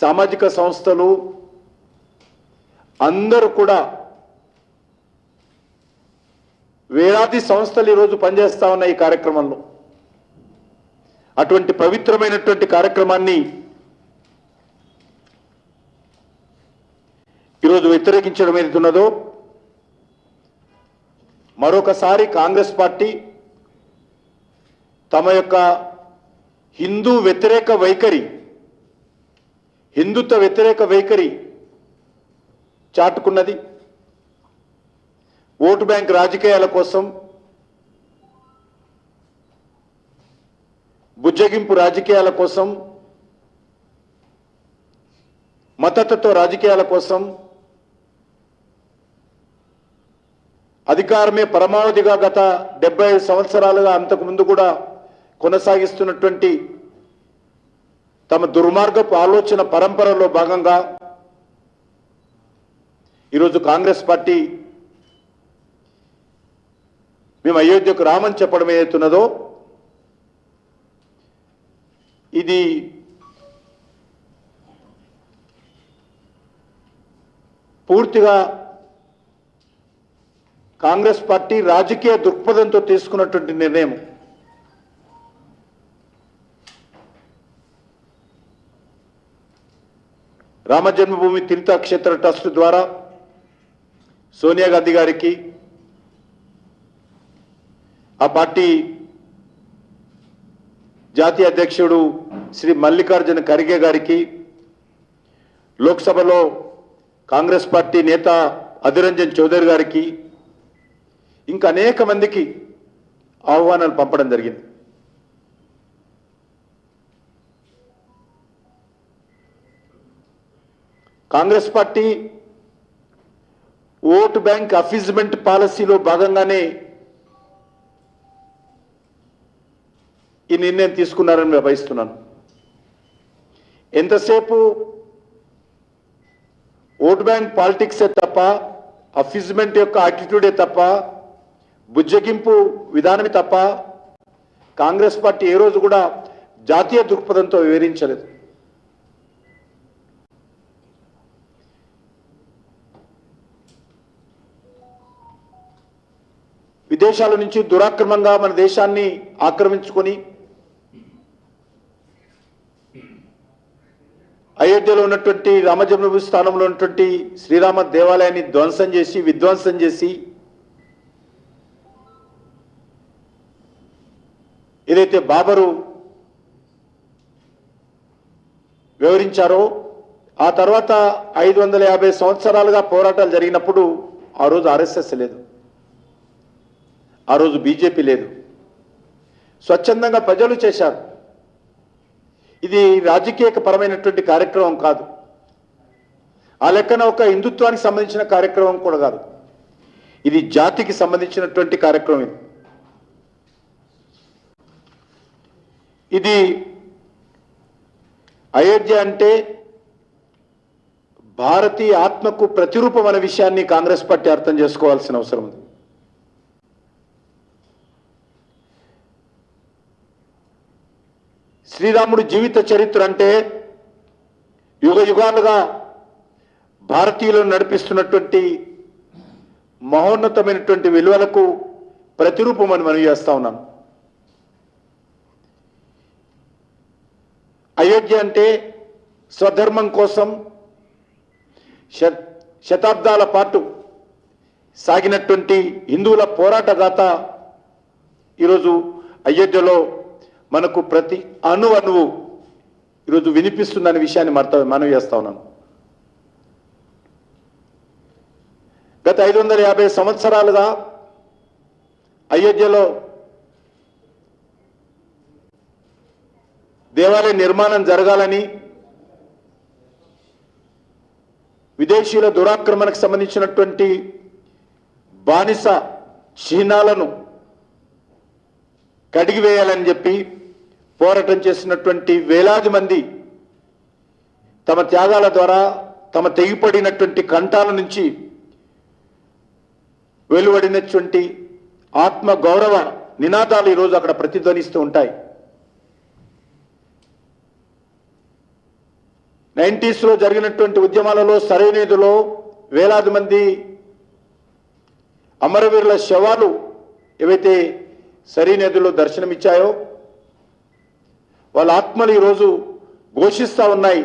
సామాజిక సంస్థలు అందరూ కూడా వేలాది సంస్థలు ఈరోజు పనిచేస్తా ఉన్నాయి ఈ కార్యక్రమంలో. అటువంటి పవిత్రమైనటువంటి కార్యక్రమాన్ని ఈరోజు వ్యతిరేకించడం ఏదైతున్నదో మరొకసారి కాంగ్రెస్ పార్టీ తమ యొక్క హిందూ వ్యతిరేక వైఖరి హిందుత్వ వ్యతిరేక వైఖరి చాటుకున్నది. ఓటు బ్యాంక్ రాజకీయాల కోసం బుజ్జగింపు రాజకీయాల కోసం మతతత్వ రాజకీయాల కోసం అధికారమే పరమావధిగా గత డెబ్బై ఐదు సంవత్సరాలుగా అంతకు ముందు కూడా కొనసాగిస్తున్నటువంటి తమ దుర్మార్గపు ఆలోచన పరంపరలో భాగంగా ఈరోజు కాంగ్రెస్ పార్టీ మేము అయోధ్యకు రామని చెప్పడం ఏదైతున్నదో ఇది పూర్తిగా కాంగ్రెస్ పార్టీ రాజకీయ దృక్పథంతో తీసుకున్నటువంటి నిర్ణయం. రామ జన్మభూమి తీర్థక్షేత్ర ట్రస్ట్ ద్వారా సోనియా గాంధీ గారికి ఆ పార్టీ జాతీయ అధ్యక్షుడు శ్రీ మల్లికార్జున ఖర్గే గారికి లోక్సభలో కాంగ్రెస్ పార్టీ నేత అధిరంజన్ చౌదరి గారికి ఇంకా అనేక మందికి ఆహ్వానాలు పంపడం జరిగింది. Congress party vote bank appeasement పాలసీలో భాగంగానే ఈ నిర్ణయం తీసుకున్నారని భావిస్తున్నాను. ఎంతసేపు ఓట్ బ్యాంక్ పాలిటిక్సే తప్ప అఫీజ్మెంట్ యొక్క యాటిట్యూడే తప్ప బుజ్జగింపు విధానమే తప్ప కాంగ్రెస్ పార్టీ ఏ రోజు కూడా జాతీయ దృక్పథంతో వివరించలేదు. విదేశాల నుంచి దురాక్రమంగా మన దేశాన్ని ఆక్రమించుకొని అయోధ్యలో ఉన్నటువంటి రామజన్మభూమి స్థానంలో ఉన్నటువంటి శ్రీరామ దేవాలయాన్ని ధ్వంసం చేసి విధ్వంసం చేసి ఏదైతే బాబరు వివరించారో ఆ తర్వాత ఐదు వందల యాభై సంవత్సరాలుగా పోరాటాలు జరిగినప్పుడు ఆ రోజు ఆర్ఎస్ఎస్ లేదు. ఆ రోజు బీజేపీ లేదు. స్వచ్ఛందంగా ప్రజలు చేశారు. ఇది రాజకీయ పరమైనటువంటి కార్యక్రమం కాదు. ఆ లెక్కన ఒక హిందుత్వానికి సంబంధించిన కార్యక్రమం కూడా కాదు. ఇది జాతికి సంబంధించినటువంటి కార్యక్రమం ఇది. ఇది అయోధ్య అంటే భారతీయ ఆత్మకు ప్రతిరూపం అనే విషయాన్ని కాంగ్రెస్ పార్టీ అర్థం చేసుకోవాల్సిన అవసరం ఉంది. శ్రీరాముడు జీవిత చరిత్ర అంటే యుగ యుగాలుగా భారతీయులను నడిపిస్తున్నటువంటి మహోన్నతమైనటువంటి విలువలకు ప్రతిరూపం అని మనం చేస్తా ఉన్నాం. అయోధ్య అంటే స్వధర్మం కోసం శ- శతాబ్దాల పాటు సాగినటువంటి హిందువుల పోరాట గాథ ఈరోజు అయోధ్యలో మనకు ప్రతి అణు అణువు ఈరోజు వినిపిస్తుందనే విషయాన్ని మర్త మనవి చేస్తా ఉన్నాను. గత ఐదు వందల యాభై సంవత్సరాలుగా అయోధ్యలో దేవాలయ నిర్మాణం జరగాలని విదేశీయుల దురాక్రమణకు సంబంధించినటువంటి బానిస చిహ్నాలను కడిగివేయాలని చెప్పి పోరాటం చేసినటువంటి వేలాది మంది తమ త్యాగాల ద్వారా తమ తెగిపడినటువంటి కంఠాల నుంచి వెలువడినటువంటి ఆత్మ గౌరవ నినాదాలు ఈరోజు అక్కడ ప్రతిధ్వనిస్తూ ఉంటాయి. నైంటీస్లో జరిగినటువంటి ఉద్యమాలలో సరైనదిలో వేలాది మంది అమరవీరుల శవాలు ఏవైతే సరైనదిలో దర్శనమిచ్చాయో వాళ్ళ ఆత్మలు ఈరోజు ఘోషిస్తూ ఉన్నాయి.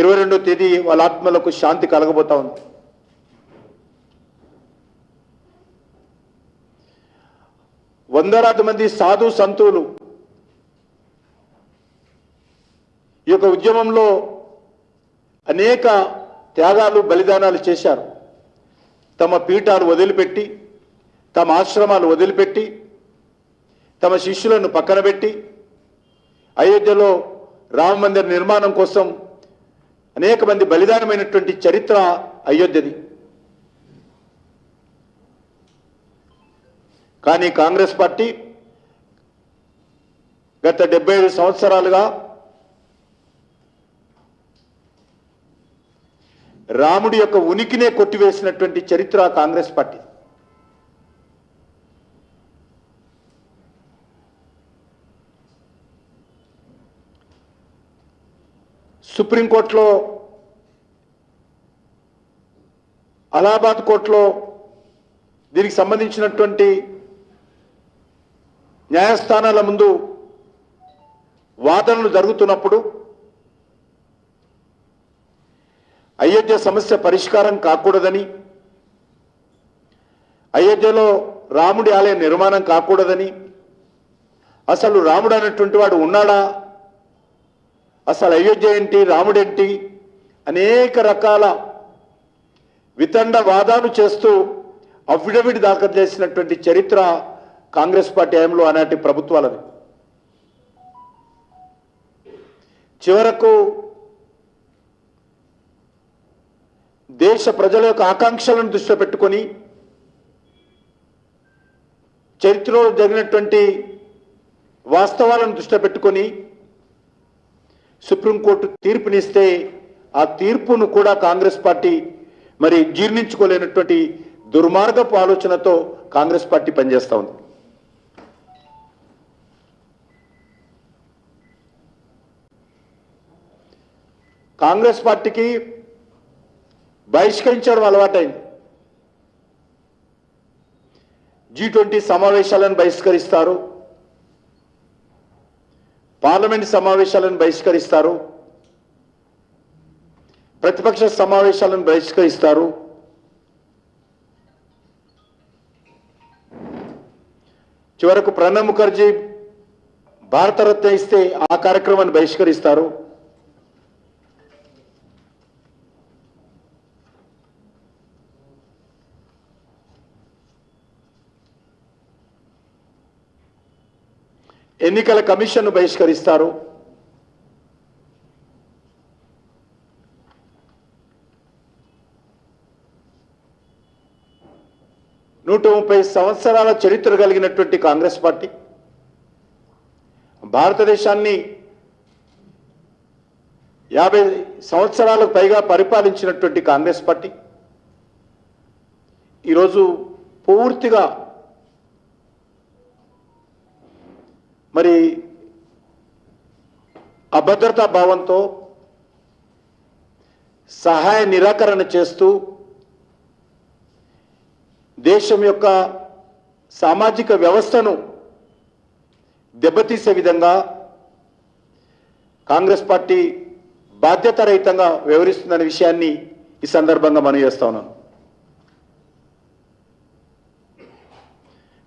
ఇరవై రెండో తేదీ వాళ్ళ ఆత్మలకు శాంతి కలగబోతా ఉంది. వందలాది మంది సాధు సంతువులు ఈ యొక్క ఉద్యమంలో అనేక త్యాగాలు బలిదానాలు చేశారు. తమ పీఠాలు వదిలిపెట్టి తమ ఆశ్రమాలు వదిలిపెట్టి తమ శిష్యులను పక్కన పెట్టి అయోధ్యలో రామ మందిర నిర్మాణం కోసం అనేక మంది బలిదానమైనటువంటి చరిత్ర అయోధ్యది. కానీ కాంగ్రెస్ పార్టీ గత డెబ్బై ఐదు సంవత్సరాలుగా రాముడి యొక్క ఉనికినే కొట్టివేసినటువంటి చరిత్ర కాంగ్రెస్ పార్టీ. సుప్రీంకోర్టులో అలహాబాద్ కోర్టులో దీనికి సంబంధించినటువంటి న్యాయస్థానాల ముందు వాదనలు జరుగుతున్నప్పుడు అయోధ్య సమస్య పరిష్కారం కాకూడదని అయోధ్యలో రాముడి ఆలయ నిర్మాణం కాకూడదని అసలు రాముడు అనేటువంటి వాడు ఉన్నాడా? అసలు అయోధ్య ఏంటి రాముడేంటి అనేక రకాల వితండ వాదాలు చేస్తూ అఫిడవిట్ దాఖలు చేసినటువంటి చరిత్ర కాంగ్రెస్ పార్టీ హయాంలో ఆనాటి ప్రభుత్వాలది. చివరకు దేశ ప్రజల యొక్క ఆకాంక్షలను దృష్టిలో పెట్టుకొని చరిత్రలో జరిగినటువంటి వాస్తవాలను దృష్టిలో పెట్టుకొని సుప్రీంకోర్టు తీర్పునిస్తే ఆ తీర్పును కూడా కాంగ్రెస్ పార్టీ మరి జీర్ణించుకోలేనటువంటి దుర్మార్గపు ఆలోచనతో కాంగ్రెస్ పార్టీ పనిచేస్తా ఉంది. కాంగ్రెస్ పార్టీకి బహిష్కరించడం అలవాటైంది. జీ ట్వంటీ సమావేశాలను బహిష్కరిస్తారు. పార్లమెంట్ సమావేశాలను బహిష్కరిస్తారు. ప్రతిపక్ష సమావేశాలను బహిష్కరిస్తారు. చివరకు ప్రణబ్ ముఖర్జీ భారతరత్న ఇస్తే ఆ కార్యక్రమాన్ని బహిష్కరిస్తారు. ఎన్నికల కమిషన్ను బహిష్కరిస్తారు. నూట ముప్పై సంవత్సరాల చరిత్ర కలిగినటువంటి కాంగ్రెస్ పార్టీ. భారతదేశాన్ని యాభై సంవత్సరాలకు పైగా పరిపాలించినటువంటి కాంగ్రెస్ పార్టీ. ఈరోజు పూర్తిగా మరి అభద్రతా భావంతో సహాయ నిరాకరణ చేస్తూ దేశం యొక్క సామాజిక వ్యవస్థను దెబ్బతీసే విధంగా కాంగ్రెస్ పార్టీ బాధ్యతారహితంగా వ్యవహరిస్తుందనే విషయాన్ని ఈ సందర్భంగా మనం చేస్తా ఉన్నాను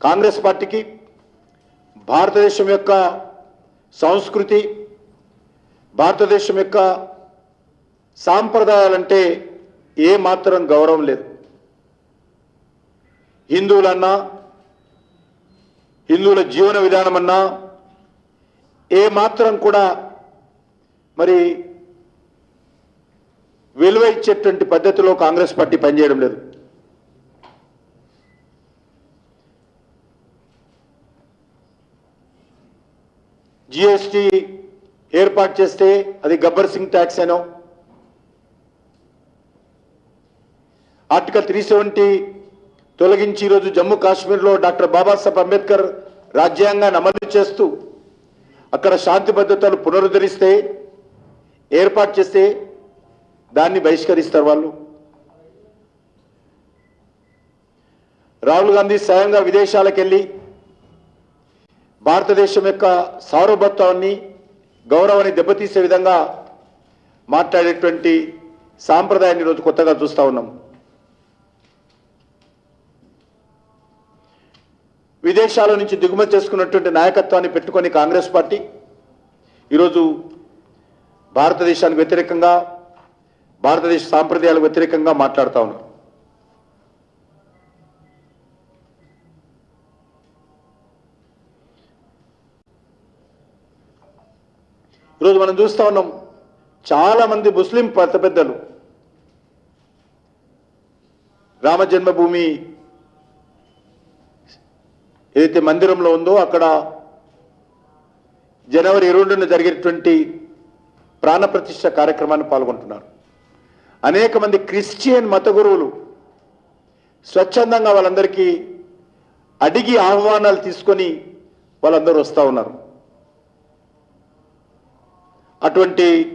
కాంగ్రెస్ పార్టీకి భారతదేశం యొక్క సంస్కృతి భారతదేశం యొక్క సాంప్రదాయాలంటే ఏ మాత్రం గౌరవం లేదు. హిందువులన్నా హిందువుల జీవన విధానం అన్నా ఏ మాత్రం కూడా మరి విలువ ఇచ్చేటువంటి పద్ధతిలో కాంగ్రెస్ పార్టీ పనిచేయడం లేదు. జిఎస్టి ఏర్పాటు చేస్తే అది గబ్బర్ సింగ్ ట్యాక్స్ అనో. ఆర్టికల్ త్రీ సెవెంటీ తొలగించి ఈరోజు జమ్మూ కాశ్మీర్లో డాక్టర్ బాబాసాహెబ్ అంబేద్కర్ రాజ్యాంగాన్ని అమలు చేస్తూ అక్కడ శాంతి భద్రతలు పునరుద్ధరిస్తే ఏర్పాటు చేస్తే దాన్ని బహిష్కరిస్తారు వాళ్ళు. రాహుల్ గాంధీ స్వయంగా విదేశాలకు వెళ్ళి భారతదేశం యొక్క సార్వభౌత్వాన్ని గౌరవాన్ని దెబ్బతీసే విధంగా మాట్లాడేటువంటి సాంప్రదాయాన్ని ఈరోజు కొత్తగా చూస్తా ఉన్నాం. విదేశాల నుంచి దిగుమతి చేసుకున్నటువంటి నాయకత్వాన్ని పెట్టుకొని కాంగ్రెస్ పార్టీ ఈరోజు భారతదేశానికి వ్యతిరేకంగా భారతదేశ సాంప్రదాయాలకు వ్యతిరేకంగా మాట్లాడుతూ ఉన్నారు ఈరోజు మనం చూస్తా ఉన్నాం చాలామంది ముస్లిం పెద్ద పెద్దలు. రామ జన్మభూమి ఏదైతే మందిరంలో ఉందో అక్కడ జనవరి ఇరవై రెండున జరిగేటువంటి ప్రాణప్రతిష్ఠ కార్యక్రమాన్ని పాల్గొంటున్నారు. అనేక మంది క్రిస్టియన్ మత గురువులు స్వచ్ఛందంగా వాళ్ళందరికీ అడిగి ఆహ్వానాలు తీసుకొని వాళ్ళందరూ వస్తూ ఉన్నారు. అటువంటి